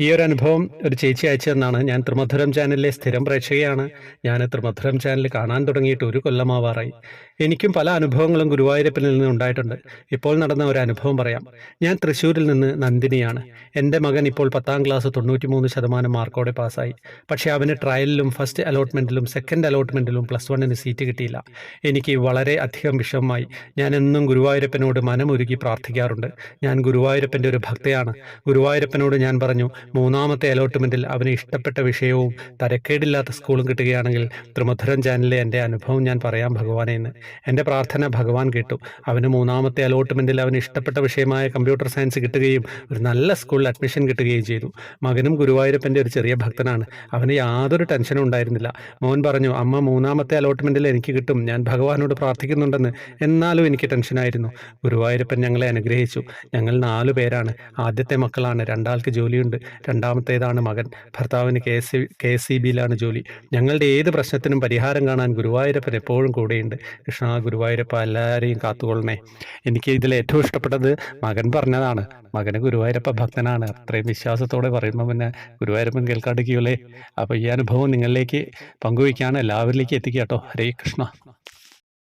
ഈ ഒരു അനുഭവം ഒരു ചേച്ചി അയച്ചതെന്നാണ്. ഞാൻ ത്രിമധുരം ചാനലിലെ സ്ഥിരം പ്രേക്ഷകയാണ്. ഞാൻ ത്രിമധുരം ചാനൽ കാണാൻ തുടങ്ങിയിട്ട് ഒരു കൊല്ലമാവാറായി. എനിക്കും പല അനുഭവങ്ങളും ഗുരുവായൂരപ്പിൽ നിന്ന് ഉണ്ടായിട്ടുണ്ട്. ഇപ്പോൾ നടന്ന ഒരു അനുഭവം പറയാം. ഞാൻ തൃശ്ശൂരിൽ നിന്ന് നന്ദിനിയാണ്. എന്റെ മകൻ ഇപ്പോൾ പത്താം ക്ലാസ് തൊണ്ണൂറ്റി മൂന്ന് ശതമാനം മാർക്കോടെ പാസ്സായി. പക്ഷേ അവന് ട്രയലിലും ഫസ്റ്റ് അലോട്ട്മെന്റിലും സെക്കൻഡ് അലോട്ട്മെന്റിലും പ്ലസ് വണ്ണിന് സീറ്റ് കിട്ടിയില്ല. എനിക്ക് വളരെ അധികം വിഷമമായി. ഞാൻ എന്നും ഗുരുവായൂരപ്പനോട് മനമുരുകി പ്രാർത്ഥിക്കാറുണ്ട്. ഞാൻ ഗുരുവായൂരപ്പന്റെ ഒരു ഭക്തയാണ്. ഗുരുവായൂരപ്പനോട് ഞാൻ പറഞ്ഞു മൂന്നാമത്തെ അലോട്ട്മെന്റിൽ അവന് ഇഷ്ടപ്പെട്ട വിഷയവും തരക്കേടില്ലാത്ത സ്കൂളും കിട്ടുകയാണെങ്കിൽ ത്രിമധുരം ചാനലിലെ എന്റെ അനുഭവം ഞാൻ പറയാം ഭഗവാനെ എന്ന്. എന്റെ പ്രാർത്ഥന ഭഗവാൻ കേട്ടു. അവന് മൂന്നാമത്തെ അലോട്ട്മെന്റിൽ അവന് ഇഷ്ടപ്പെട്ട വിഷയമായ കമ്പ്യൂട്ടർ സയൻസ് കിട്ടുകയും ഒരു നല്ല സ്കൂളിൽ അഡ്മിഷൻ കിട്ടുകയും ചെയ്തു. മകനും ഗുരുവായൂരപ്പന്റെ ഒരു ചെറിയ ഭക്തനാണ്. അവന് യാതൊരു ടെൻഷനും ഉണ്ടായിരുന്നില്ല. മോൻ പറഞ്ഞു അമ്മ മൂന്നാമത്തെ അലോട്ട്മെന്റിൽ എനിക്ക് കിട്ടും. ഞാൻ ഭഗവാനോട് പ്രാർത്ഥിക്കുന്നുണ്ടെന്ന്. എന്നാലും എനിക്ക് ടെൻഷനായിരുന്നു. ഗുരുവായൂരപ്പൻ ഞങ്ങളെ അനുഗ്രഹിച്ചു. ഞങ്ങൾ നാലു പേരാണ്. ആദ്യത്തെ മക്കളാണ്. രണ്ടാൾക്ക് ജോലിയുണ്ട്. രണ്ടാമത്തേതാണ് മകൻ. ഭർത്താവിന് K S K S C ബിയിലാണ് ജോലി. ഞങ്ങളുടെ ഏത് പ്രശ്നത്തിനും പരിഹാരം കാണാൻ ഗുരുവായൂരപ്പൻ എപ്പോഴും കൂടെയുണ്ട്. കൃഷ്ണ ഗുരുവായൂരപ്പ എല്ലാവരെയും കാത്തുകൊള്ളണേ. എനിക്ക് ഇതിൽ ഏറ്റവും ഇഷ്ടപ്പെട്ടത് മകൻ പറഞ്ഞതാണ്. മകന് ഗുരുവായൂരപ്പ ഭക്തനാണ്. അത്രയും വിശ്വാസത്തോടെ പറയുമ്പോൾ പിന്നെ ഗുരുവായൂരപ്പൻ കേൾക്കാണ്ടിരിക്കുമല്ലേ അപ്പോൾ ഈ അനുഭവം നിങ്ങളിലേക്ക് പങ്കുവയ്ക്കാണ്. എല്ലാവരിലേക്ക് എത്തിക്കുക കേട്ടോ. ഹരേ കൃഷ്ണ.